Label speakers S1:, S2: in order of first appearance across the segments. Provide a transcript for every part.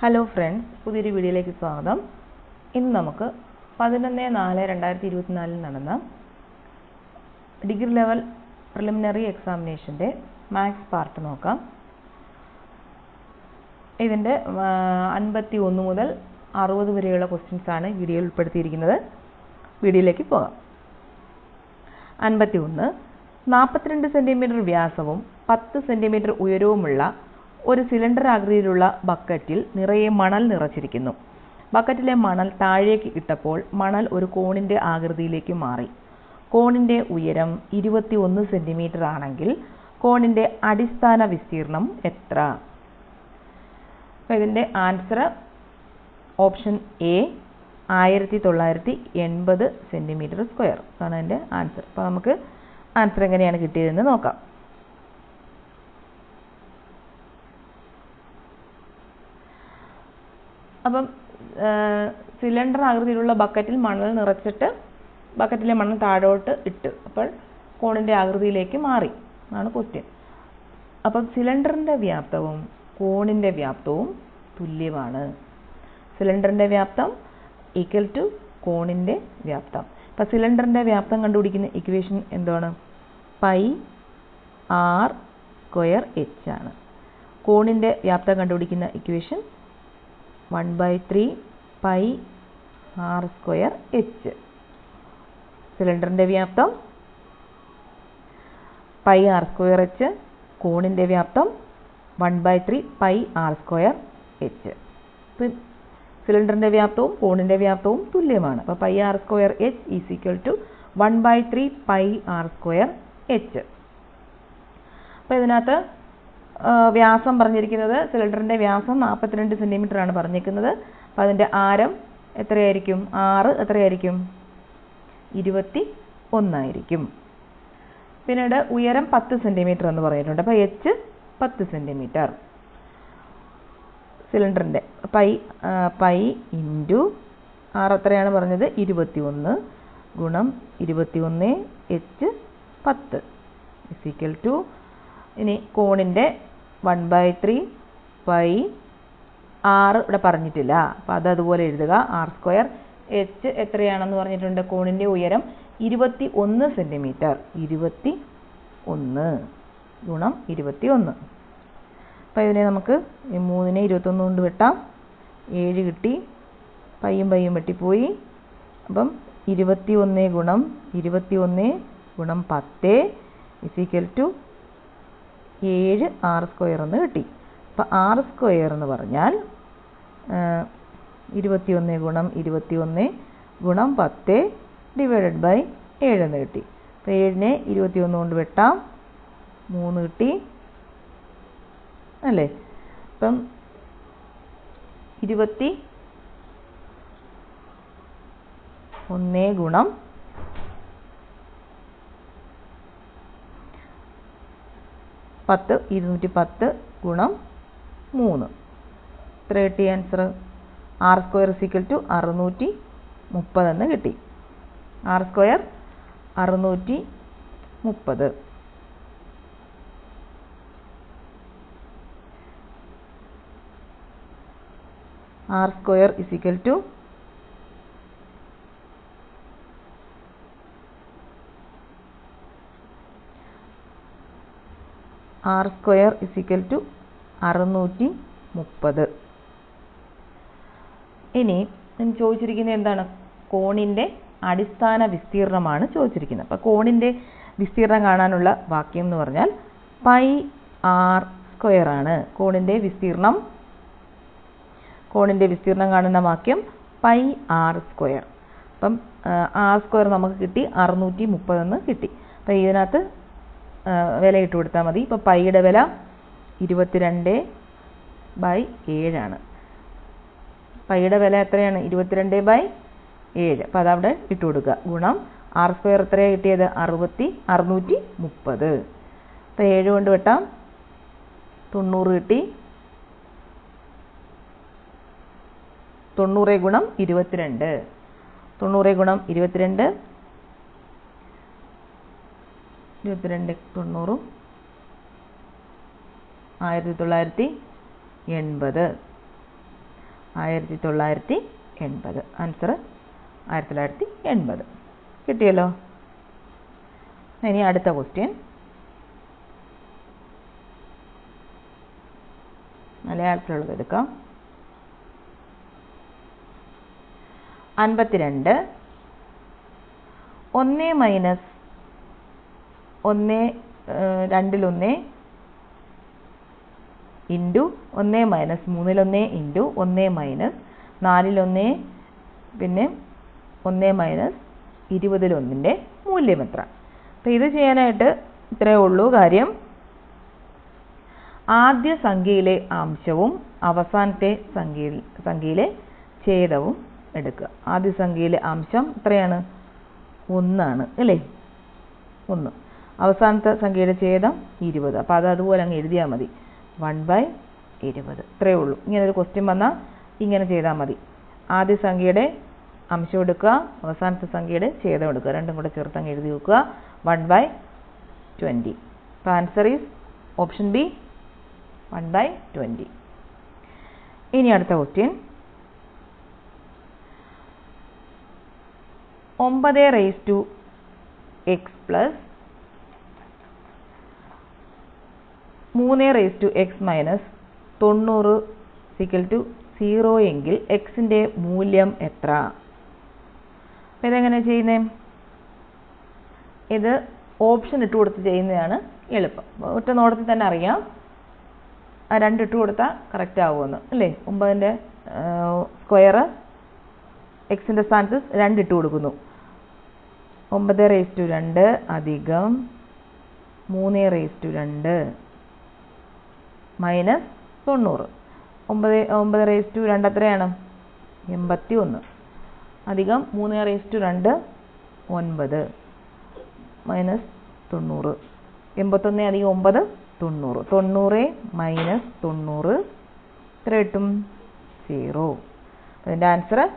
S1: Hello friends പുതിയൊരു വീഡിയോയിലേക്ക് സ്വാഗതം. ഇന്ന് നമുക്ക് പതിനൊന്ന് നാല് രണ്ടായിരത്തി ഇരുപത്തിനാലിൽ നടന്ന ഡിഗ്രി ലെവൽ പ്രിലിമിനറി എക്സാമിനേഷന്റെ മാത്സ് പാർട്ട് നോക്കാം. ഇതിന്റെ അൻപത്തി ഒന്ന് മുതൽ അറുപത് വരെയുള്ള ക്വസ്റ്റ്യൻസ് ആണ് വീഡിയോയിൽ ഉൾപ്പെടുത്തിയിരിക്കുന്നത്. വീഡിയോയിലേക്ക് പോകാം. അൻപത്തി ഒന്ന് നാൽപ്പത്തിരണ്ട് സെന്റിമീറ്റർ വ്യാസവും പത്ത് സെന്റിമീറ്റർ ഉയരവുമുള്ള ഒരു സിലിണ്ടർ ആകൃതിയിലുള്ള ബക്കറ്റിൽ നിറയെ മണൽ നിറച്ചിരിക്കുന്നു. ബക്കറ്റിലെ മണൽ താഴേക്ക് ഇട്ടപ്പോൾ മണൽ ഒരു കോണിന്റെ ആകൃതിയിലേക്ക് മാറി. കോണിന്റെ ഉയരം ഇരുപത്തി ഒന്ന് സെന്റിമീറ്റർ ആണെങ്കിൽ കോണിന്റെ അടിസ്ഥാന വിസ്തീർണം എത്ര? ഇതിന്റെ ആൻസർ ഓപ്ഷൻ എ ആയിരത്തി തൊള്ളായിരത്തി എൺപത് സെന്റിമീറ്റർ സ്ക്വയർ. ആണ് അതിന്റെ ആൻസർ. അപ്പോൾ നമുക്ക് ആൻസർ എങ്ങനെയാണ് കിട്ടിയതെന്ന് നോക്കാം. അപ്പം സിലിണ്ടർ ആകൃതിയിലുള്ള ബക്കറ്റിൽ മണൽ നിറച്ചിട്ട് ബക്കറ്റിലെ മണൽ താഴോട്ട് ഇട്ട് അപ്പോൾ കോണിന്റെ ആകൃതിയിലേക്ക് മാറി. എന്നാണ് ക്വസ്റ്റ്യൻ അപ്പം സിലിണ്ടറിന്റെ വ്യാപ്തവും കോണിന്റെ വ്യാപ്തവും തുല്യമാണ്. സിലിണ്ടറിന്റെ വ്യാപ്തം ഈക്വൽ ടു കോണിന്റെ വ്യാപ്തം. അപ്പം സിലിണ്ടറിന്റെ വ്യാപ്തം കണ്ടുപിടിക്കുന്ന ഇക്വേഷൻ എന്താണ്? പൈ ആർ സ്ക്വയർ എച്ച് ആണ്. കോണിന്റെ വ്യാപ്തം കണ്ടുപിടിക്കുന്ന equation one by three pi r square h സിലിണ്ടറിന്റെ വ്യാപ്തം പൈ ആർ സ്ക്വയർ എച്ച് കോണിന്റെ വ്യാപ്തം one by three pi r square h സിലിണ്ടറിന്റെ വ്യാപ്തവും കോണിന്റെ വ്യാപ്തവും തുല്യമാണ്. അപ്പോൾ pi r square h is equal to one by three pi r square h അപ്പോൾ ഇതിനകത്ത് വ്യാസം പറഞ്ഞിരിക്കുന്നത് സിലിണ്ടറിന്റെ വ്യാസം നാൽപ്പത്തിരണ്ട് ആണ് പറഞ്ഞിരിക്കുന്നത്. അപ്പോൾ അതിന്റെ ആരം എത്രയായിരിക്കും? ആറ് എത്രയായിരിക്കും? ഇരുപത്തി ഒന്നായിരിക്കും. പിന്നീട് ഉയരം പത്ത് സെന്റിമീറ്റർ എന്ന് പറഞ്ഞിട്ടുണ്ട് അപ്പോൾ എച്ച് പത്ത് സെന്റിമീറ്റർ സിലിണ്ടറിന്റെ പൈ പൈ ഇന്റു ആറ് എത്രയാണ് പറഞ്ഞത്? ഇരുപത്തി ഒന്ന് ഗുണം ഇരുപത്തി ഒന്ന് എച്ച് പത്ത് ഇസിക്കൽ ടു ഇനി കോണിന്റെ വൺ ബൈ ത്രീ വൈ ആറ് ഇവിടെ പറഞ്ഞിട്ടില്ല. അപ്പോൾ അത് അതുപോലെ എഴുതുക. ആർ സ്ക്വയർ എച്ച് എത്രയാണെന്ന് പറഞ്ഞിട്ടുണ്ട്? കോണിന്റെ ഉയരം ഇരുപത്തി ഒന്ന് സെന്റിമീറ്റർ ഇരുപത്തി ഒന്ന് ഗുണം ഇരുപത്തി ഒന്ന് അപ്പോൾ ഇതിനെ നമുക്ക് ഈ മൂന്നിനെ ഇരുപത്തൊന്ന് കൊണ്ട് വെട്ടാം. ഏഴ് കിട്ടി. പയ്യും പയ്യും വെട്ടിപ്പോയി. അപ്പം ഇരുപത്തി ഒന്ന് ഗുണം ഇരുപത്തി ഒന്ന് ഗുണം പത്ത് ഇസിക്കൽ ടു ഏഴ് ആർ സ്ക്വയർ എന്ന് കിട്ടി. അപ്പം ആർ സ്ക്വയർ എന്ന് പറഞ്ഞാൽ ഇരുപത്തി ഒന്ന് ഗുണം ഇരുപത്തി ഒന്ന് ഗുണം പത്ത് ഡിവൈഡഡ് ബൈ ഏഴ് എന്ന് കിട്ടി. അപ്പോൾ ഏഴിനെ ഇരുപത്തി ഒന്ന് കൊണ്ട് വെട്ടാം. മൂന്ന് കിട്ടി. അല്ലേ? അപ്പം ഇരുപത്തി ഒന്ന് ഗുണം പത്ത് ഇരുന്നൂറ്റി പത്ത് ഗുണം മൂന്ന്. എത്ര കിട്ടി answer r square is equal to അറുന്നൂറ്റി മുപ്പതെന്ന് കിട്ടി. ആർ സ്ക്വയർ അറുന്നൂറ്റി മുപ്പത്. R square is equal to r square അറുന്നൂറ്റി മുപ്പത് ഇനി ചോദിച്ചിരിക്കുന്നത് എന്താണ്? കോണിന്റെ അടിസ്ഥാന വിസ്തീർണമാണ് ചോദിച്ചിരിക്കുന്നത്. അപ്പോൾ കോണിന്റെ വിസ്തീർണം കാണാനുള്ള വാക്യം എന്ന് പറഞ്ഞാൽ പൈ ആർ സ്ക്വയർ ആണ്. കോണിന്റെ വിസ്തീർണം കോണിന്റെ വിസ്തീർണം കാണുന്ന വാക്യം പൈ ആർ സ്ക്വയർ. അപ്പം ആർ സ്ക്വയർ നമുക്ക് കിട്ടി അറുന്നൂറ്റി മുപ്പതെന്ന് കിട്ടി. അപ്പം ഇതിനകത്ത് വില ഇട്ട് കൊടുത്താൽ മതി. ഇപ്പോൾ പൈയുടെ വില ഇരുപത്തിരണ്ട് ബൈ ഏഴാണ്. പൈയുടെ വില എത്രയാണ്? ഇരുപത്തിരണ്ട് ബൈ ഏഴ്. അപ്പോൾ അതവിടെ ഇട്ട് കൊടുക്കുക. ഗുണം ആർ സ്ക്വയർ എത്രയാണ് കിട്ടിയത്? അറുപത്തി അറുന്നൂറ്റി മുപ്പത്. അപ്പോൾ ഏഴ് കൊണ്ട് വെട്ടാം. തൊണ്ണൂറ് കിട്ടി. തൊണ്ണൂറ് ഗുണം ഇരുപത്തിരണ്ട്. തൊണ്ണൂറ് ഗുണം ഇരുപത്തിരണ്ട് ഇരുപത്തിരണ്ട് തൊണ്ണൂറും ആയിരത്തി തൊള്ളായിരത്തി എൺപത്. ആയിരത്തി തൊള്ളായിരത്തി എൺപത്. ആൻസർ ആയിരത്തി തൊള്ളായിരത്തി എൺപത്. കിട്ടിയല്ലോ? ഇനി അടുത്ത ക്വസ്റ്റ്യൻ മലയാളത്തിലുള്ളത് എടുക്കാം. അൻപത്തിരണ്ട്. ഒന്ന് മൈനസ് ഒന്ന് രണ്ടിലൊന്ന് ഇന്റു ഒന്ന് മൈനസ് മൂന്നിലൊന്ന് ഇന്റു ഒന്ന് മൈനസ് നാലിലൊന്ന് പിന്നെ ഒന്ന് മൈനസ് ഇരുപതിലൊന്നിന്റെ മൂല്യം എത്ര അപ്പോൾ ഇത് ചെയ്യാനായിട്ട് ഇത്രയേ ഉള്ളൂ കാര്യം. ആദ്യ സംഖ്യയിലെ അംശവും അവസാനത്തെ സംഖ്യയിൽ സംഖ്യയിലെ ഛേദവും എടുക്കുക. ആദ്യ സംഖ്യയിലെ അംശം എത്രയാണ്? ഒന്നാണ് അല്ലേ? ഒന്ന്. അവസാനത്തെ സംഖ്യയുടെ ഛേദം ഇരുപത്. അപ്പോൾ അത് അതുപോലെ അങ്ങ് എഴുതിയാൽ മതി. വൺ ബൈ ഇരുപത്. ഇത്രയേ ഉള്ളൂ. ഇങ്ങനെ ഒരു ക്വസ്റ്റ്യൻ വന്നാൽ ഇങ്ങനെ ചെയ്താൽ മതി. ആദ്യ സംഖ്യയുടെ അംശം എടുക്കുക. അവസാനത്തെ സംഖ്യയുടെ ഛേദം എടുക്കുക. രണ്ടും കൂടെ ചേർത്ത് അങ്ങ് എഴുതി വെക്കുക. വൺ ബൈ ട്വന്റി അപ്പോൾ answer is option B one by twenty ഇനി അടുത്ത ക്വസ്റ്റ്യൻ ഒമ്പത് റേസ് ടു എക്സ് പ്ലസ് മൂന്ന് റേസ് ടു എക്സ് മൈനസ് തൊണ്ണൂറ് സിക്കൽ ടു സീറോ എങ്കിൽ എക്സിന്റെ മൂല്യം എത്ര? അപ്പോൾ ഇതെങ്ങനെ ചെയ്യുന്നത് ഇത് ഓപ്ഷൻ ഇട്ട് കൊടുത്ത് ചെയ്യുന്നതാണ് എളുപ്പം. ഒറ്റ നോട്ടത്തിൽ തന്നെ അറിയാം. ആ രണ്ടിട്ട് കൊടുത്താൽ കറക്റ്റ് ആവുമെന്ന് അല്ലേ? ഒമ്പതിന്റെ സ്ക്വയർ എക്സിന്റെ സ്ഥാനത്ത് രണ്ടിട്ട് കൊടുക്കുന്നു. ഒമ്പത് റേസ് ടു രണ്ട് അധികം മൂന്ന് റേസ് ടു രണ്ട്. മൈനസ് തൊണ്ണൂറ്. ഒമ്പത് ഒമ്പത് റേസ് ടു രണ്ട് എത്രയാണ്? എൺപത്തി ഒന്ന് അധികം മൂന്ന് റേസ് ടു രണ്ട് ഒൻപത്. മൈനസ് തൊണ്ണൂറ്. എൺപത്തൊന്ന് അധികം ഒമ്പത് തൊണ്ണൂറ്. തൊണ്ണൂറ് മൈനസ് തൊണ്ണൂറ്. എത്ര കിട്ടും? സീറോ. അതിന്റെ ആൻസർ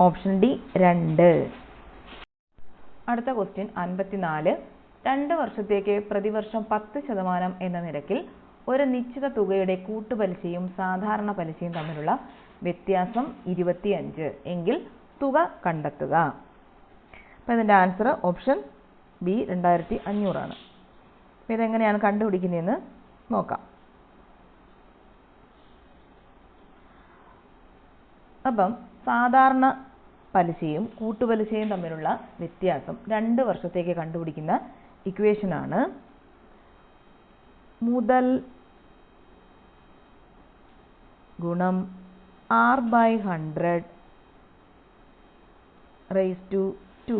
S1: ഓപ്ഷൻ ഡി രണ്ട്. അടുത്ത ക്വസ്റ്റ്യൻ അൻപത്തിനാല്. രണ്ട് വർഷത്തേക്ക് പ്രതിവർഷം പത്ത് ശതമാനം എന്ന നിരക്കിൽ ഒരു നിശ്ചിത തുകയുടെ കൂട്ടുപലിശയും സാധാരണ പലിശയും തമ്മിലുള്ള വ്യത്യാസം ഇരുപത്തിയഞ്ച്. എങ്കിൽ തുക കണ്ടെത്തുക. അപ്പോൾ ഇതിന്റെ ആൻസർ ഓപ്ഷൻ ബി രണ്ടായിരത്തി അഞ്ഞൂറാണ് അപ്പോൾ ഇതെങ്ങനെയാണ് കണ്ടുപിടിക്കുന്നതെന്ന് നോക്കാം. അപ്പം സാധാരണ പലിശയും കൂട്ടുപലിശയും തമ്മിലുള്ള വ്യത്യാസം രണ്ട് വർഷത്തേക്ക് കണ്ടുപിടിക്കുന്ന ഇക്വേഷനാണ് മുതൽ ഗുണം r by hundred raise to two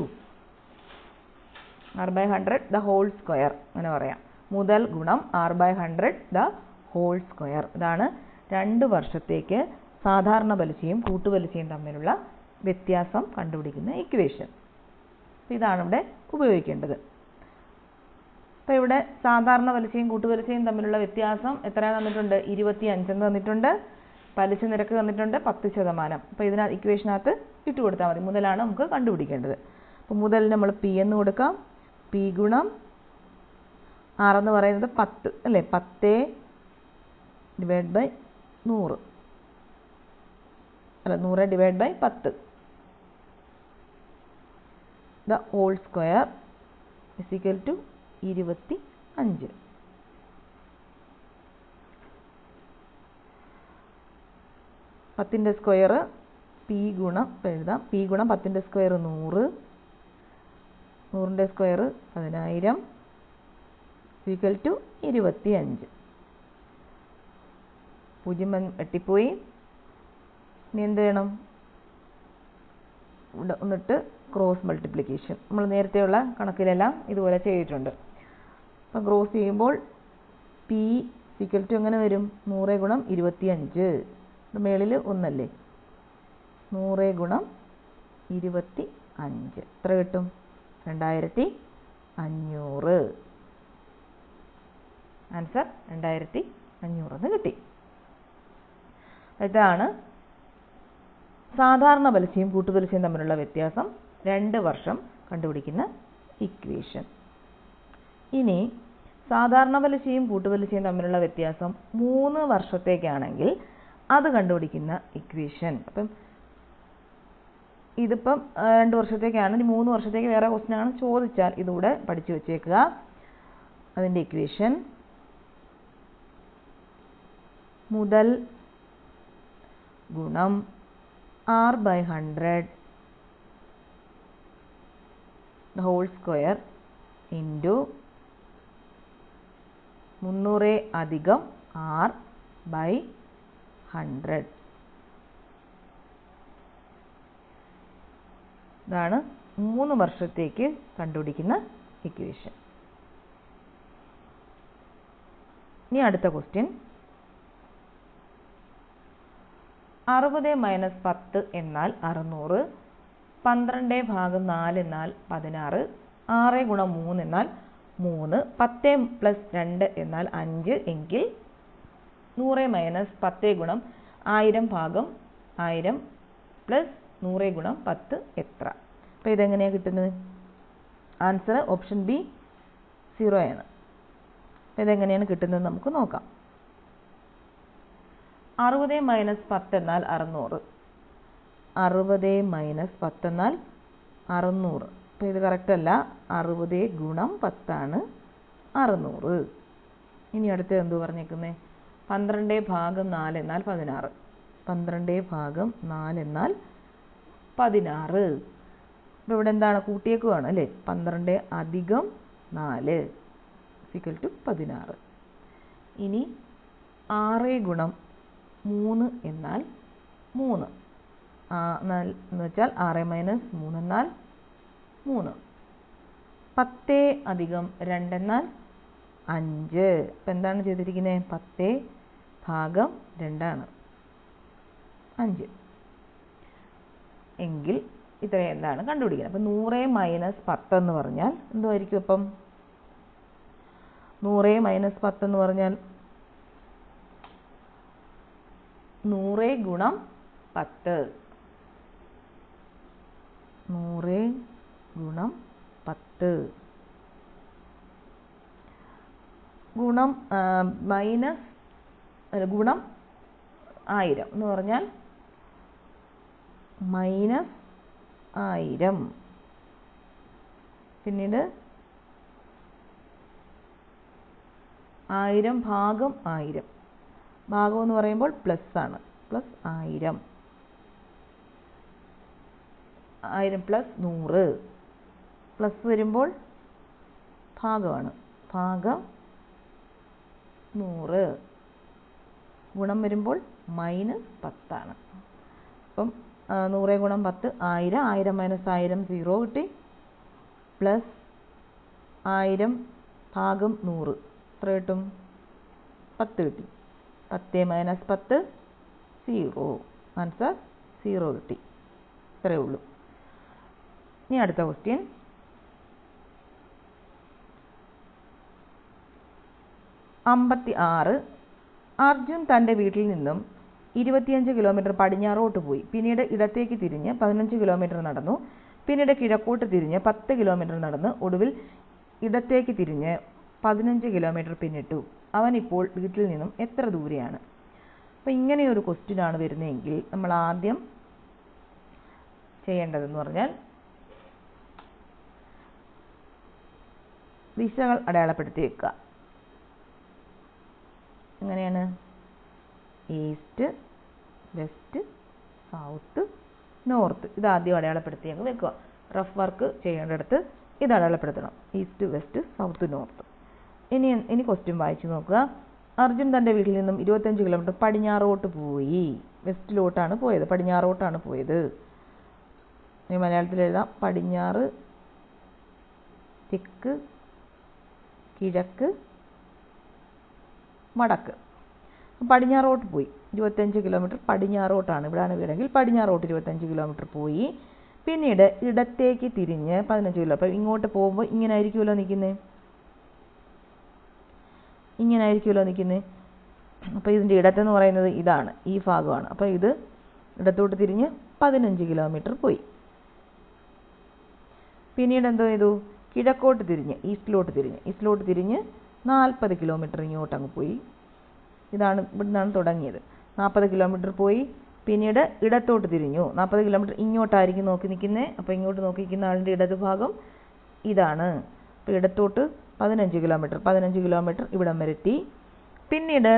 S1: r by hundred the whole square അങ്ങനെ പറയാം. മുതൽ ഗുണം r by hundred the whole square ഇതാണ് രണ്ട് വർഷത്തേക്ക് സാധാരണ പലിശയും കൂട്ടുപലിശയും തമ്മിലുള്ള വ്യത്യാസം കണ്ടുപിടിക്കുന്ന ഇക്വേഷൻ ഇതാണ് ഇവിടെ ഉപയോഗിക്കേണ്ടത്. അപ്പോൾ ഇവിടെ സാധാരണ പലിശയും കൂട്ടുപലിശയും തമ്മിലുള്ള വ്യത്യാസം എത്രയാണ് തന്നിട്ടുണ്ട്? ഇരുപത്തി അഞ്ചെന്ന് തന്നിട്ടുണ്ട്. പലിശ നിരക്ക് തന്നിട്ടുണ്ട് പത്ത് ശതമാനം. അപ്പോൾ ഇതിനകത്ത് ഇക്വേഷനകത്ത് ഇട്ട് കൊടുത്താൽ മതി. മുതലാണ് നമുക്ക് കണ്ടുപിടിക്കേണ്ടത്. അപ്പോൾ മുതൽ നമ്മൾ പി എന്ന് കൊടുക്കാം. പി ഗുണം ആറെന്ന് പറയുന്നത് പത്ത് അല്ലേ? പത്ത് ഡിവൈഡ് ബൈ നൂറ്. അല്ല നൂറ് ഡിവൈഡ് ബൈ പത്ത്. The whole square is equal to ഇരുപത്തി അഞ്ച് പത്തിന്റെ സ്ക്വയർ പി ഗുണം എഴുതാം. പി ഗുണം പത്തിന്റെ സ്ക്വയർ നൂറ്. നൂറിന്റെ സ്ക്വയർ പതിനായിരം. ഈക്വൽ ടു ഇരുപത്തി അഞ്ച് പൂജ്യം വെട്ടിപ്പോയി. ഇനി എന്ത് ഇവിടെ എന്നിട്ട് ക്രോസ് മൾട്ടിപ്ലിക്കേഷൻ നമ്മൾ നേരത്തെയുള്ള കണക്കിലെല്ലാം ഇതുപോലെ ചെയ്തിട്ടുണ്ട്. അപ്പം ക്രോസ് ചെയ്യുമ്പോൾ പി സിക്കൽ ടു എങ്ങനെ വരും? നൂറ് ഗുണം ഇരുപത്തി അഞ്ച് മേളിൽ ഒന്നല്ലേ? നൂറ് ഗുണം ഇരുപത്തി അഞ്ച് എത്ര കിട്ടും? രണ്ടായിരത്തി അഞ്ഞൂറ്. ആൻസർ രണ്ടായിരത്തി അഞ്ഞൂറെന്ന് കിട്ടി. ഇതാണ് സാധാരണ പലിശയും കൂട്ടുപലിശയും തമ്മിലുള്ള വ്യത്യാസം. രണ്ട് വർഷം കണ്ടുപിടിക്കുന്ന ഇക്വേഷൻ ഇനി സാധാരണ പലിശയും കൂട്ടുപലിശയും തമ്മിലുള്ള വ്യത്യാസം മൂന്ന് വർഷത്തേക്കാണെങ്കിൽ അത് കണ്ടുപിടിക്കുന്ന ഇക്വേഷൻ അപ്പം ഇതിപ്പം രണ്ട് വർഷത്തേക്കാണ് ഇനി മൂന്ന് വർഷത്തേക്ക് വേറെ ക്വസ്റ്റ്യൻ ആണ് ചോദിച്ചാൽ ഇതുകൂടെ പഠിച്ചു വെച്ചേക്കുക. അതിന്റെ ഇക്വേഷൻ മുതൽ ഗുണം R by hundred whole square into മുന്നൂറ് അധികം ആർ ബൈ ഹൺഡ്രഡ് ഇതാണ് മൂന്ന് വർഷത്തേക്ക് കണ്ടുപിടിക്കുന്ന ഇക്വേഷൻ ഇനി അടുത്ത ക്വസ്റ്റ്യൻ അറുപത് മൈനസ് പത്ത് എന്നാൽ അറുന്നൂറ് പന്ത്രണ്ട് ഭാഗം നാല് എന്നാൽ പതിനാറ് ആറ് ഗുണം മൂന്ന് എന്നാൽ മൂന്ന് പത്ത് പ്ലസ് രണ്ട് എന്നാൽ അഞ്ച് എങ്കിൽ നൂറ് മൈനസ് പത്ത് ഗുണം ആയിരം ഭാഗം ആയിരം പ്ലസ് നൂറ് ഗുണം പത്ത് എത്ര? അപ്പോൾ ഇതെങ്ങനെയാണ് കിട്ടുന്നത്? ആൻസർ ഓപ്ഷൻ ബി സീറോ ആണ്. അപ്പം ഇതെങ്ങനെയാണ് കിട്ടുന്നത് നമുക്ക് നോക്കാം. അറുപത് മൈനസ് പത്ത് എന്നാൽ അറുന്നൂറ്. അറുപത് മൈനസ് പത്ത് എന്നാൽ അറുന്നൂറ്. അപ്പോൾ ഇത് കറക്റ്റ് അല്ല. അറുപത് ഗുണം പത്താണ് അറുന്നൂറ്. ഇനി അടുത്ത് എന്തു പറഞ്ഞേക്കുന്നത് പന്ത്രണ്ട് ഭാഗം നാല് എന്നാൽ പതിനാറ്. പന്ത്രണ്ട് ഭാഗം നാല് എന്നാൽ പതിനാറ്. അപ്പോൾ ഇവിടെ എന്താണ്? കൂട്ടിയേക്കുവാണ് അല്ലേ? പന്ത്രണ്ട് അധികം നാല് സിക്കൽ ടു പതിനാറ്. ഇനി ആറ് ഗുണം മൂന്ന് എന്നാൽ മൂന്ന്. എന്ന് വെച്ചാൽ ആറ് മൈനസ് മൂന്ന് എന്നാൽ മൂന്ന്. പത്ത് അധികം രണ്ടെന്നാൽ അഞ്ച്. അപ്പം എന്താണ് ചെയ്തിരിക്കുന്നത് പത്ത് ഭാഗം രണ്ടാണ്. അഞ്ച്. എങ്കിൽ ഇത്രയും എന്താണ് കണ്ടുപിടിക്കുന്നത് അപ്പം നൂറ് മൈനസ് പത്ത് എന്ന് പറഞ്ഞാൽ എന്തുമായിരിക്കും അപ്പം നൂറ് മൈനസ് പത്ത് എന്ന് പറഞ്ഞാൽ നൂറ് ഗുണം പത്ത്. നൂറ് ഗുണം പത്ത്. ഗുണം മൈനസ് ഗുണം ആയിരം എന്ന് പറഞ്ഞാൽ മൈനസ് ആയിരം. പിന്നീട് ആയിരം ഭാഗം ആയിരം. ഭാഗം എന്ന് പറയുമ്പോൾ പ്ലസ് ആണ്. പ്ലസ് ആയിരം. ആയിരം പ്ലസ് നൂറ്. പ്ലസ് വരുമ്പോൾ ഭാഗമാണ്. ഭാഗം നൂറ്. ഗുണം വരുമ്പോൾ മൈനസ് പത്താണ്. അപ്പം നൂറ് ഗുണം പത്ത് ആയിരം ആയിരം മൈനസ് ആയിരം സീറോ കിട്ടി. പ്ലസ് ആയിരം ഭാഗം നൂറ്. എത്ര കിട്ടും? പത്ത് കിട്ടി. പത്ത് മൈനസ് പത്ത് സീറോ ആൻസർ സീറോ കിട്ടി. ഇത്രയേ ഉള്ളൂ. ഇനി അടുത്ത ക്വസ്റ്റ്യൻ അമ്പത്തി ആറ് അർജുൻ തന്റെ വീട്ടിൽ നിന്നും ഇരുപത്തിയഞ്ച് കിലോമീറ്റർ പടിഞ്ഞാറോട്ട് പോയി. പിന്നീട് ഇടത്തേക്ക് തിരിഞ്ഞ് പതിനഞ്ച് കിലോമീറ്റർ നടന്നു. പിന്നീട് കിഴക്കോട്ട് തിരിഞ്ഞ് പത്ത് കിലോമീറ്റർ നടന്ന് ഒടുവിൽ ഇടത്തേക്ക് തിരിഞ്ഞ് പതിനഞ്ച് കിലോമീറ്റർ പിന്നിട്ടു. അവൻ ഇപ്പോൾ വീട്ടിൽ നിന്നും എത്ര ദൂരെയാണ്? അപ്പോൾ ഇങ്ങനെയൊരു ക്വസ്റ്റ്യൻ ആണ് വരുന്നതെങ്കിൽ നമ്മൾ ആദ്യം ചെയ്യേണ്ടതെന്ന് പറഞ്ഞാൽ ദിശകൾ അടയാളപ്പെടുത്തി വെക്കുക. എങ്ങനെയാണ്? ഈസ്റ്റ് വെസ്റ്റ് സൗത്ത് നോർത്ത് ഇത് ആദ്യം അടയാളപ്പെടുത്തി അങ്ങ് വെക്കുക. റഫ് വർക്ക് ചെയ്യേണ്ടടുത്ത് ഇത് അടയാളപ്പെടുത്തണം. ഈസ്റ്റ് വെസ്റ്റ് സൗത്ത് നോർത്ത് ഇനി ഇനി ക്വസ്റ്റ്യൻ വായിച്ചു നോക്കുക. അർജുൻ തന്റെ വീട്ടിൽ നിന്നും ഇരുപത്തഞ്ച് കിലോമീറ്റർ പടിഞ്ഞാറോട്ട് പോയി. വെസ്റ്റിലോട്ടാണ് പോയത്. പടിഞ്ഞാറോട്ടാണ് പോയത്. ഇനി മലയാളത്തിൽ എഴുതാം. പടിഞ്ഞാറ് തെക്ക് കിഴക്ക് വടക്ക് പടിഞ്ഞാറോട്ട് പോയി. ഇരുപത്തഞ്ച് കിലോമീറ്റർ പടിഞ്ഞാറോട്ടാണ്. ഇവിടെയാണ് വീടെങ്കിൽ പടിഞ്ഞാറോട്ട് ഇരുപത്തഞ്ച് കിലോമീറ്റർ പോയി. പിന്നീട് ഇടത്തേക്ക് തിരിഞ്ഞ് പതിനഞ്ച് കിലോ. അപ്പം ഇങ്ങോട്ട് പോകുമ്പോൾ ഇങ്ങനെ ആയിരിക്കുമല്ലോ നിൽക്കുന്നത് ഇങ്ങനെ ആയിരിക്കുമല്ലോ നിൽക്കുന്നത് അപ്പോൾ ഇതിന്റെ ഇടത്തെന്ന് പറയുന്നത് ഇതാണ്. ഈ ഭാഗമാണ്. അപ്പോൾ ഇത് ഇടത്തോട്ട് തിരിഞ്ഞ് പതിനഞ്ച് കിലോമീറ്റർ പോയി. പിന്നീട് എന്തോ ചെയ്തു? കിഴക്കോട്ട് തിരിഞ്ഞ് ഈസ്റ്റിലോട്ട് തിരിഞ്ഞ്. ഈസ്റ്റിലോട്ട് തിരിഞ്ഞ് നാൽപ്പത് കിലോമീറ്റർ ഇങ്ങോട്ട് അങ്ങ് പോയി. ഇതാണ് ഇവിടെ നിന്നാണ് തുടങ്ങിയത്. നാൽപ്പത് കിലോമീറ്റർ പോയി പിന്നീട് ഇടത്തോട്ട് തിരിഞ്ഞു. നാൽപ്പത് കിലോമീറ്റർ ഇങ്ങോട്ടായിരിക്കും നോക്കി നിൽക്കുന്നത് അപ്പോൾ ഇങ്ങോട്ട് നോക്കി നിൽക്കുന്ന ആളിന്റെ ഇടതുഭാഗം ഇതാണ്. അപ്പോൾ ഇടത്തോട്ട് പതിനഞ്ച് കിലോമീറ്റർ പതിനഞ്ച് കിലോമീറ്റർ ഇവിടം വരെ എത്തി. പിന്നീട്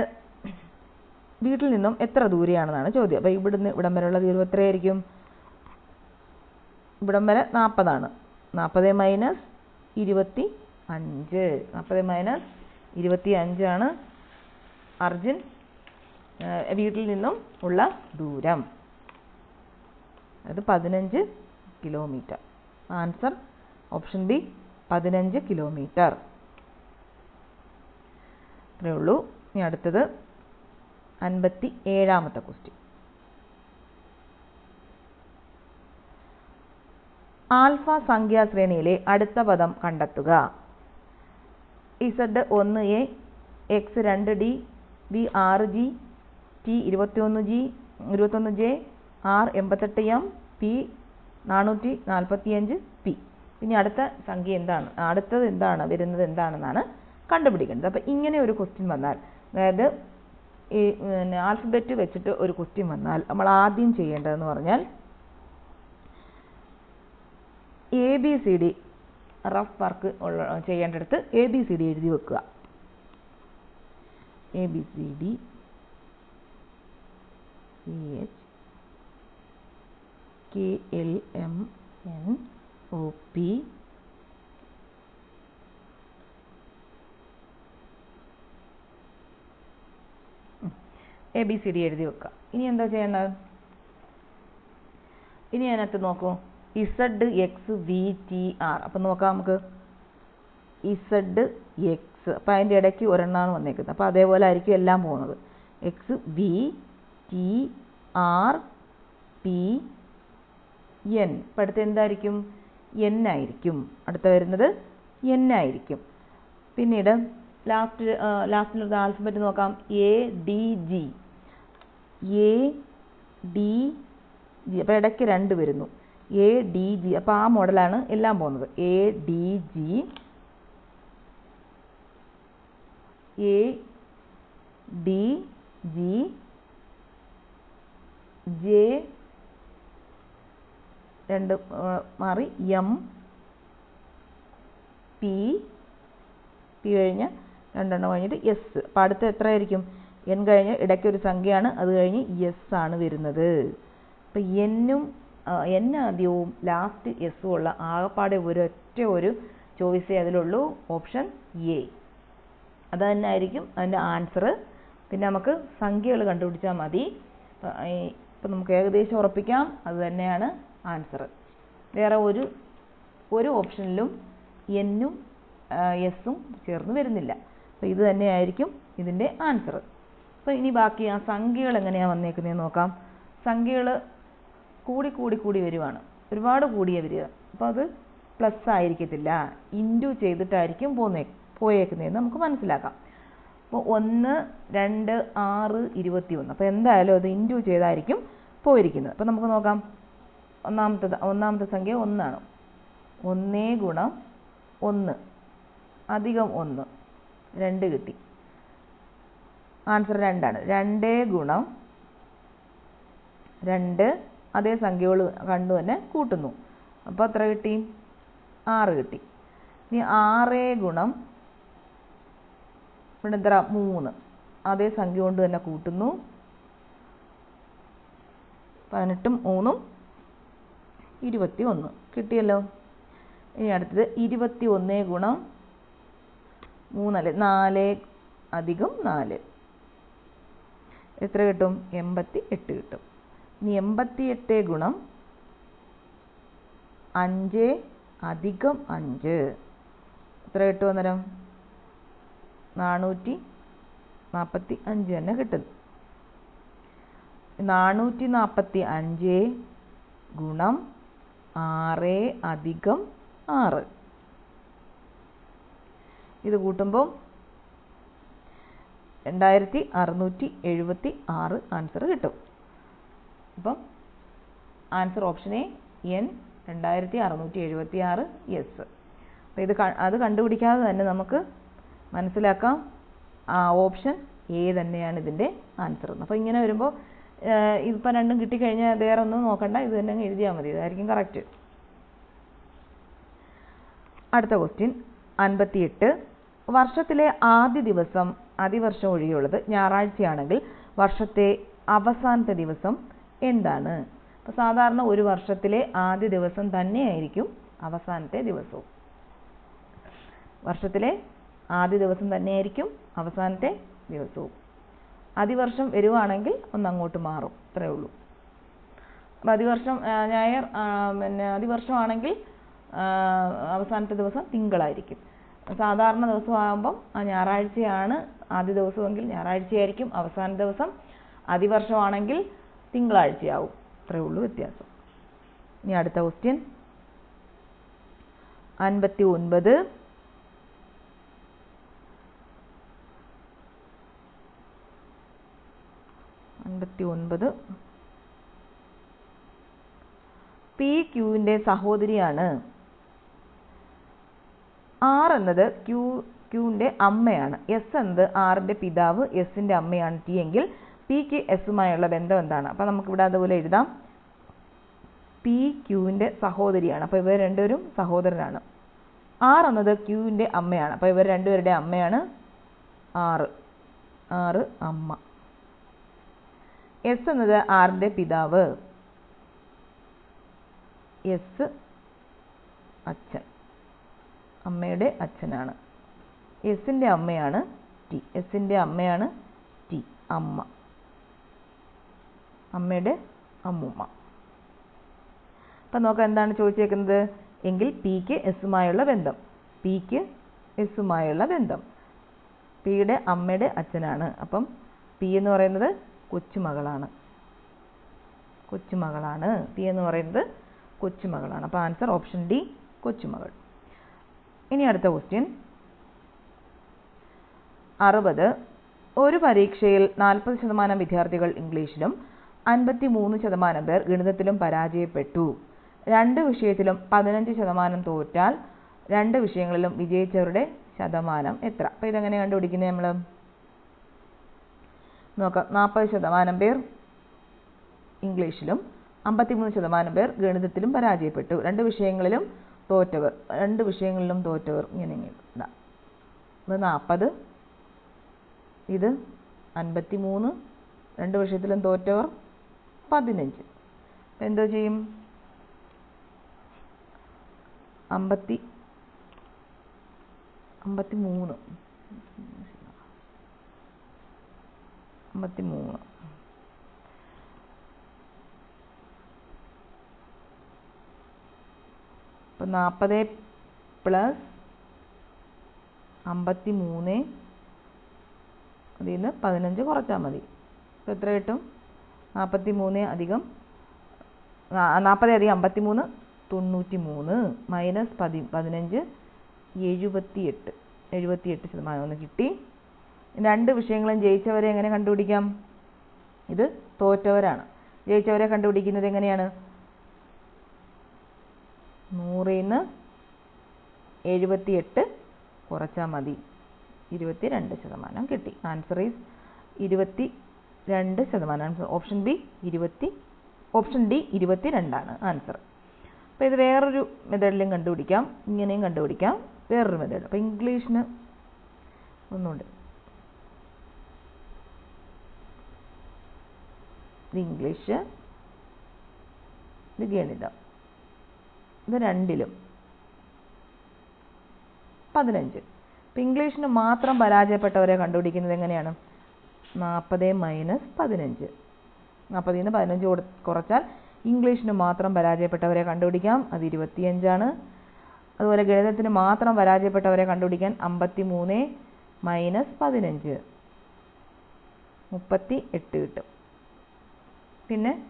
S1: വീട്ടിൽ നിന്നും എത്ര ദൂരെയാണെന്നാണ് ചോദ്യം. അപ്പോൾ ഇവിടുന്ന് ഇവിടം വരെയുള്ള ദൂരം എത്രയായിരിക്കും? ഇവിടം വരെ നാൽപ്പതാണ് നാൽപ്പത് മൈനസ് ഇരുപത്തി അഞ്ച് നാൽപ്പത് മൈനസ് ഇരുപത്തി അഞ്ചാണ് അർജുൻ വീട്ടിൽ നിന്നും ഉള്ള ദൂരം. അത് പതിനഞ്ച് കിലോമീറ്റർ. ആൻസർ ഓപ്ഷൻ ബി പതിനഞ്ച് കിലോമീറ്റർ. ഇത്രയേ ഉള്ളൂ. ഇനി അടുത്തത് അൻപത്തി ഏഴാമത്തെ ക്വസ്റ്റ്യൻ ആൽഫ സംഖ്യാശ്രേണിയിലെ അടുത്ത പദം കണ്ടെത്തുക. ഇസഡ് ഒന്ന് എ എക്സ് രണ്ട് ഡി വി ആറ് ജി ടി ഇരുപത്തിയൊന്ന് ജി ഇരുപത്തൊന്ന് ജെ ആർ എൺപത്തെട്ട് എം പി നാനൂറ്റി നാൽപ്പത്തിയഞ്ച് പി. ഇനി അടുത്ത സംഖ്യ എന്താണ്? അടുത്തത് എന്താണ്? വരുന്നത് എന്താണെന്നാണ് കണ്ടുപിടിക്കേണ്ടത്. അപ്പോൾ ഇങ്ങനെ ഒരു ക്വസ്റ്റ്യൻ വന്നാൽ അതായത് ഈ ആൽഫബറ്റ് വെച്ചിട്ട് ഒരു ക്വസ്റ്റ്യൻ വന്നാൽ നമ്മൾ ആദ്യം ചെയ്യേണ്ടതെന്ന് പറഞ്ഞാൽ A B C D rough work ഉള്ള ചെയ്യേണ്ടടുത്ത് എ ബി സി ഡി എഴുതി വെക്കുക. A B C D C H K L M N O P A B C D എഴുതി വെക്കുക. ഇനി എന്താ ചെയ്യേണ്ടത്? ഇനി അതിനകത്ത് നോക്കൂ. Z X V T R. അപ്പം നോക്കാം നമുക്ക്. ഇസഡ് എക്സ് അപ്പം അതിന്റെ ഇടയ്ക്ക് ഒരെണ്ണമാണ് വന്നേക്കുന്നത്. അപ്പോൾ അതേപോലെ ആയിരിക്കും എല്ലാം പോകുന്നത്. X V T R P N. അപ്പം അടുത്ത് എന്തായിരിക്കും? എൻ ആയിരിക്കും. അടുത്ത വരുന്നത് എൻ ആയിരിക്കും. പിന്നീട് ലാസ്റ്റ് ലാസ്റ്റിലുള്ള ആൽഫബറ്റ് നോക്കാം. A D G. A D G. അപ്പോൾ ഇടയ്ക്ക് രണ്ട് വരുന്നു. എ ഡി ജി അപ്പോൾ ആ മോഡലാണ് എല്ലാം പോകുന്നത്. A D G A D G J രണ്ട് മാറി. എം പി പി കഴിഞ്ഞ് രണ്ടെണ്ണം കഴിഞ്ഞിട്ട് എസ് അപ്പം അടുത്ത എത്ര ആയിരിക്കും എൻ കഴിഞ്ഞ് ഇടയ്ക്കൊരു സംഖ്യയാണ്. അത് കഴിഞ്ഞ് എസ് ആണ് വരുന്നത്. അപ്പം എന്നും എൻ ആദ്യവും ലാസ്റ്റ് എസ്സും ഉള്ള ആകപ്പാടെ ഒരൊറ്റ ഒരു ചോയ്സേ അതിലുള്ളൂ. ഓപ്ഷൻ എ അത് തന്നെ ആയിരിക്കും അതിന്റെ ആൻസർ പിന്നെ നമുക്ക് സംഖ്യകൾ കണ്ടുപിടിച്ചാൽ മതി. ഇപ്പം നമുക്ക് ഏകദേശം ഉറപ്പിക്കാം. അത് തന്നെയാണ് ആൻസർ വേറെ ഒരു ഒരു ഓപ്ഷനിലും എന്നും എസ്സും ചേർന്ന് വരുന്നില്ല. അപ്പോൾ ഇത് തന്നെയായിരിക്കും ഇതിന്റെ ആൻസർ അപ്പോൾ ഇനി ബാക്കി ആ സംഖ്യകൾ എങ്ങനെയാണ് വന്നേക്കുന്നതെന്ന് നോക്കാം. സംഖ്യകൾ കൂടി കൂടി കൂടി വരുവാണ്. ഒരുപാട് കൂടിയ വരിക. അപ്പോൾ അത് പ്ലസ് ആയിരിക്കത്തില്ല. ഇന്റു ചെയ്തിട്ടായിരിക്കും പോന്നേ പോയേക്കുന്നതെന്ന് നമുക്ക് മനസ്സിലാക്കാം. അപ്പോൾ ഒന്ന് രണ്ട് ആറ് ഇരുപത്തി ഒന്ന് അപ്പോൾ എന്തായാലും അത് ഇന്റു ചെയ്തായിരിക്കും പോയിരിക്കുന്നത്. അപ്പോൾ നമുക്ക് നോക്കാം. ഒന്നാമത്തെ ഒന്നാമത്തെ സംഖ്യ ഒന്നാണ്. ഒന്നേ ഗുണം ഒന്ന്. അധികം ഒന്ന്. രണ്ട് കിട്ടി. ആൻസർ രണ്ടാണ്. രണ്ടേ ഗുണം രണ്ട് അതേ സംഖ്യകൾ കണ്ടു തന്നെ കൂട്ടുന്നു. അപ്പോൾ എത്ര കിട്ടി? ആറ് കിട്ടി. ഇനി ആറേ ഗുണം ഇവിടെ എത്ര മൂന്ന്. അതേ സംഖ്യ കൊണ്ട് തന്നെ കൂട്ടുന്നു. പതിനെട്ടും മൂന്നും ഇരുപത്തി ഒന്ന് കിട്ടിയല്ലോ? ഇനി അടുത്തത് ഇരുപത്തി ഒന്നേ ഗുണം മൂന്നല്ലേ? നാല് അധികം നാല്. എത്ര കിട്ടും? എൺപത്തി എട്ട് കിട്ടും. ഇനി എൺപത്തി എട്ട് ഗുണം അഞ്ച് അധികം അഞ്ച്. എത്ര കിട്ടും അന്നേരം? നാനൂറ്റി നാൽപ്പത്തി അഞ്ച് തന്നെ കിട്ടും. നാനൂറ്റി നാൽപ്പത്തി അഞ്ച് ഗുണം ആറ് അധികം ആറ്. ഇത് കൂട്ടുമ്പോൾ രണ്ടായിരത്തി അറുന്നൂറ്റി എഴുപത്തി ആറ് ആൻസർ കിട്ടും. അപ്പം ആൻസർ ഓപ്ഷൻ എ എൻ രണ്ടായിരത്തി അറുന്നൂറ്റി എഴുപത്തി ആറ് എസ് അപ്പം ഇത് അത് കണ്ടുപിടിക്കാതെ തന്നെ നമുക്ക് മനസ്സിലാക്കാം ആ ഓപ്ഷൻ എ തന്നെയാണ് ഇതിന്റെ ആൻസർ എന്ന്. അപ്പോൾ ഇങ്ങനെ വരുമ്പോൾ ഇതിപ്പോൾ രണ്ടും കിട്ടിക്കഴിഞ്ഞാൽ വേറെ ഒന്നും നോക്കണ്ട ഇത് തന്നെ എഴുതിയാൽ മതി. ഇതായിരിക്കും കറക്റ്റ് അടുത്ത ക്വസ്റ്റ്യൻ അൻപത്തിയെട്ട്. വർഷത്തിലെ ആദ്യ ദിവസം അതിവർഷം ഒഴികെയുള്ളത് ഞായറാഴ്ചയാണെങ്കിൽ വർഷത്തെ അവസാനത്തെ ദിവസം എന്താണ്? അപ്പോൾ സാധാരണ ഒരു വർഷത്തിലെ ആദ്യ ദിവസം തന്നെയായിരിക്കും അവസാനത്തെ ദിവസവും. വർഷത്തിലെ ആദ്യ ദിവസം തന്നെയായിരിക്കും അവസാനത്തെ ദിവസവും. അതിവർഷം വരുവാണെങ്കിൽ ഒന്ന് അങ്ങോട്ട് മാറും ഇത്രയേ ഉള്ളൂ. അപ്പം അതിവർഷം ഞായർ പിന്നെ അതിവർഷമാണെങ്കിൽ അവസാനത്തെ ദിവസം തിങ്കളായിരിക്കും. സാധാരണ ദിവസമാകുമ്പം ആ ഞായറാഴ്ചയാണ് ആദ്യ ദിവസമെങ്കിൽ ഞായറാഴ്ചയായിരിക്കും അവസാന ദിവസം. അതിവർഷമാണെങ്കിൽ തിങ്കളാഴ്ചയാവും. അത്രേ ഉള്ളൂ വ്യത്യാസം. ഇനി അടുത്ത ക്വസ്റ്റ്യൻ അൻപത്തി ഒൻപത് അൻപത്തി ഒൻപത് പി ക്യൂവിന്റെ സഹോദരിയാണ്. ആർ എന്നത് ക്യൂ ക്യൂവിന്റെ അമ്മയാണ്. എസ് എന്നത് ആറിന്റെ പിതാവ് എസിന്റെ അമ്മയാണ് ടി എങ്കിൽ പിക്ക് എസുമായുള്ള ബന്ധം എന്താണ്? അപ്പോൾ നമുക്കിവിടെ അതുപോലെ എഴുതാം. പി ക്യൂവിന്റെ സഹോദരിയാണ്. അപ്പോൾ ഇവർ രണ്ടുപേരും സഹോദരനാണ് ആർ എന്നത് ക്യൂവിന്റെ അമ്മയാണ്. അപ്പോൾ ഇവർ രണ്ടുപേരുടെ അമ്മയാണ്. ആറ് ആറ് അമ്മ. എസ് എന്നത് ആറിന്റെ പിതാവ്. എസ് അച്ഛൻ. അമ്മയുടെ അച്ഛനാണ്. എസിന്റെ അമ്മയാണ് ടി എസിന്റെ അമ്മയാണ് ടി അമ്മ. അമ്മയുടെ അമ്മൂമ്മ. അപ്പം നോക്കാം എന്താണ് ചോദിച്ചേക്കുന്നത്? എങ്കിൽ പിക്ക് എസുമായുള്ള ബന്ധം. പിക്ക് എസുമായുള്ള ബന്ധം. പിയുടെ അമ്മയുടെ അച്ഛനാണ്. അപ്പം പി എന്ന് പറയുന്നത് കൊച്ചുമകളാണ്. കൊച്ചുമകളാണ്. പി എന്ന് പറയുന്നത് കൊച്ചുമകളാണ്. അപ്പോൾ ആൻസർ ഓപ്ഷൻ ഡി കൊച്ചുമകൾ. ഇനി അടുത്ത ക്വസ്റ്റ്യൻ അറുപത്. ഒരു പരീക്ഷയിൽ നാൽപ്പത് ശതമാനം വിദ്യാർത്ഥികൾ ഇംഗ്ലീഷിലും അൻപത്തി മൂന്ന് ശതമാനം പേർ ഗണിതത്തിലും പരാജയപ്പെട്ടു. രണ്ട് വിഷയത്തിലും പതിനഞ്ച് ശതമാനം തോറ്റാൽ രണ്ട് വിഷയങ്ങളിലും വിജയിച്ചവരുടെ ശതമാനം എത്ര? അപ്പോൾ ഇതെങ്ങനെ കണ്ടുപിടിക്കുന്നത് നമ്മൾ നോക്കാം. നാൽപ്പത് ശതമാനം പേർ ഇംഗ്ലീഷിലും അമ്പത്തിമൂന്ന് ശതമാനം പേർ ഗണിതത്തിലും പരാജയപ്പെട്ടു. രണ്ട് വിഷയങ്ങളിലും തോറ്റവർ രണ്ട് വിഷയങ്ങളിലും തോറ്റവർ ഇങ്ങനെ ഇങ്ങനെ. ഇതാ. നാൽപ്പത് ഇത് അൻപത്തി മൂന്ന് രണ്ട് വിഷയത്തിലും തോറ്റവർ പതിനഞ്ച്. അപ്പം എന്തോ ചെയ്യും? അമ്പത്തി അമ്പത്തി മൂന്ന് അമ്പത്തി മൂന്ന് അപ്പം നാൽപ്പത് പ്ലസ് അമ്പത്തി മൂന്ന് അതിൽ നിന്ന് പതിനഞ്ച് കുറച്ചാൽ മതി. അപ്പോൾ എത്ര കിട്ടും? നാൽപ്പത്തി മൂന്ന് അധികം നാൽപ്പത് അധികം അമ്പത്തി മൂന്ന് തൊണ്ണൂറ്റി മൂന്ന് മൈനസ് പതി പതിനഞ്ച് എഴുപത്തി എട്ട് എഴുപത്തി എട്ട് ശതമാനം ഒന്ന് കിട്ടി. രണ്ട് വിഷയങ്ങളും ജയിച്ചവരെ എങ്ങനെ കണ്ടുപിടിക്കാം? ഇത് തോറ്റവരാണ്. ജയിച്ചവരെ കണ്ടുപിടിക്കുന്നത് എങ്ങനെയാണ്? നൂറിൽ നിന്ന് എഴുപത്തി എട്ട് കുറച്ചാൽ മതി. ഇരുപത്തി രണ്ട് ശതമാനം കിട്ടി. ആൻസർ ഈസ് ഇരുപത്തി രണ്ട് ശതമാനം ഓപ്ഷൻ ബി ഇരുപത്തി ഓപ്ഷൻ ഡി ഇരുപത്തി രണ്ടാണ് ആൻസർ അപ്പോൾ ഇത് വേറൊരു മെത്തേഡിലും കണ്ടുപിടിക്കാം. ഇങ്ങനെയും കണ്ടുപിടിക്കാം. വേറൊരു മെത്തേഡ് അപ്പോൾ ഇംഗ്ലീഷിന് ഒന്നുണ്ട്. ഇംഗ്ലീഷ് ഇത് ഗണിതം. ഇത് രണ്ടിലും പതിനഞ്ച്. ഇപ്പം ഇംഗ്ലീഷിന് മാത്രം പരാജയപ്പെട്ടവരെ കണ്ടുപിടിക്കുന്നത് എങ്ങനെയാണ്? നാൽപ്പത് മൈനസ് പതിനഞ്ച്. നാൽപ്പതിൽ നിന്ന് പതിനഞ്ച് കുറച്ചാൽ ഇംഗ്ലീഷിന് മാത്രം പരാജയപ്പെട്ടവരെ കണ്ടുപിടിക്കാം. അത് ഇരുപത്തിയഞ്ചാണ്. അതുപോലെ ഗണിതത്തിന് മാത്രം പരാജയപ്പെട്ടവരെ കണ്ടുപിടിക്കാൻ അമ്പത്തി മൂന്ന് മൈനസ് പതിനഞ്ച്. മുപ്പത്തി എട്ട് കിട്ടും. പിന്നെ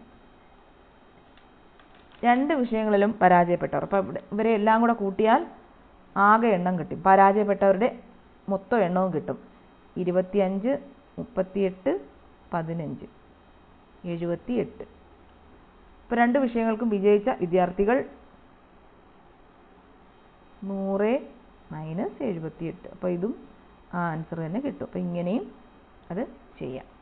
S1: രണ്ട് വിഷയങ്ങളിലും പരാജയപ്പെട്ടവർ. അപ്പോൾ ഇവിടെ ഇവരെ എല്ലാം കൂടെ കൂട്ടിയാൽ ആകെ എണ്ണം കിട്ടും. പരാജയപ്പെട്ടവരുടെ മൊത്തം എണ്ണവും കിട്ടും. ഇരുപത്തിയഞ്ച് മുപ്പത്തിയെട്ട് പതിനഞ്ച്. എഴുപത്തി എട്ട് ഇപ്പോൾ രണ്ട് വിഷയങ്ങൾക്കും വിജയിച്ച വിദ്യാർത്ഥികൾ നൂറ് മൈനസ് എഴുപത്തിയെട്ട്. അപ്പോൾ ഇതും ആ ആൻസർ തന്നെ കിട്ടും. അപ്പോൾ ഇങ്ങനെയും അത് ചെയ്യാം.